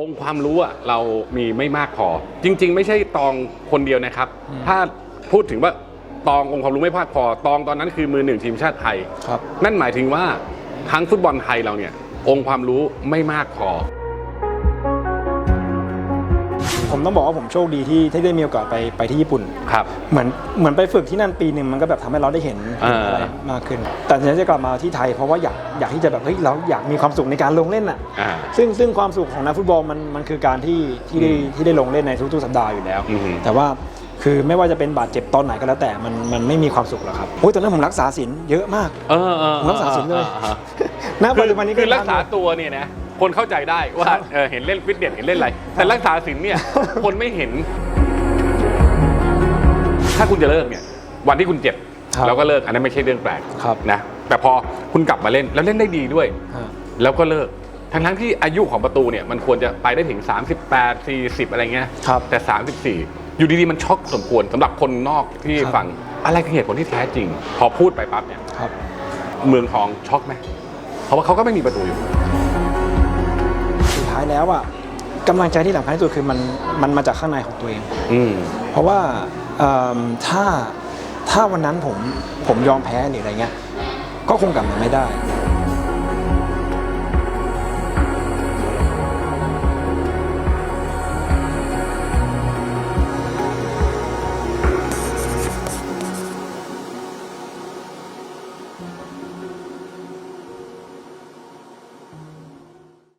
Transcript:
องค์ความรู้อะเรามีไม่มากพอ จริง ๆ ไม่ใช่ตองคนเดียวนะครับ ถ้าพูดถึงว่าตององค์ความรู้ไม่มากพอ ตองตอนนั้นคือมือหนึ่งทีมชาติไทย ครับ นั่นหมายถึงว่าทั้งฟุตบอลไทยเราเนี่ยองค์ความรู้ไม่มากพอ ผมต้องบอกว่าผมโชคดีที่ที่ได้มีโอกาสไปไปที่ญี่ปุ่น ครับ เหมือนเหมือนไปฝึกที่นั่นปีหนึ่งมันก็แบบทำให้เราได้เห็นอ่าอะไรมากขึ้น แต่ทีนี้จะกลับมาที่ไทยเพราะว่าอยากอยากที่จะแบบเฮ้ยเราอยากมีความสุขในการลงเล่นอะ อ่า ซึ่งซึ่งความสุขของนักฟุตบอลมันมันคือการที่ที่ได้อืมที่ได้ลงเล่นในทุกๆสัปดาห์อยู่แล้ว อือฮึแต่ว่าคือไม่ว่าจะเป็นบาดเจ็บตอนไหนก็แล้วแต่มันมันไม่มีความสุขหรอกครับโอ้ยตอนนั้นผมรักษาศีลเยอะมาก เออเออผมรักษาศีลเลยออออณคืปัจอจุบันนี้คือรักษาทำตัวเนี่ยนะ คนเข้าใจได้ว่าครับเออเห็นเล่นฟิตเนสเห็นเล่นอะไร แต่รักษาศีลเนี่ยคนไม่เห็น ถ้าคุณจะเลิกเนี่ย วันที่คุณเจ็บครับแล้วก็เลิกอันนั้นไม่ใช่เรื่องแปลกครับนะแต่พอคุณกลับมาเล่นแล้วเล่นได้ดีด้วย ฮะ แล้วก็เลิกทั้งทั้งๆที่อายุของประตูเนี่ยมันควรจะไปได้ถึง 38 40 อะไรเงี้ยครับแต่ 34 อยู่ดีๆ มันช็อกสมควรสำหรับคนนอกที่ครับ ฟังอะไรคือเหตุผลที่แท้จริง พอพูดไปปั๊บเนี่ย ครับ เมืองทองช็อกไหมเพราะว่าเขาก็ไม่มีประตูอยู่สุดท้าย แล้วอะกำลังใจที่สำคัญที่สุดคือมันมันมาจากข้างในของตัวเอง อืม เพราะว่าเอิ่มถ้าถ้าวันนั้นผมผมยอมแพ้หรืออะไรเงี้ย ก็คงกลับมาไม่ได้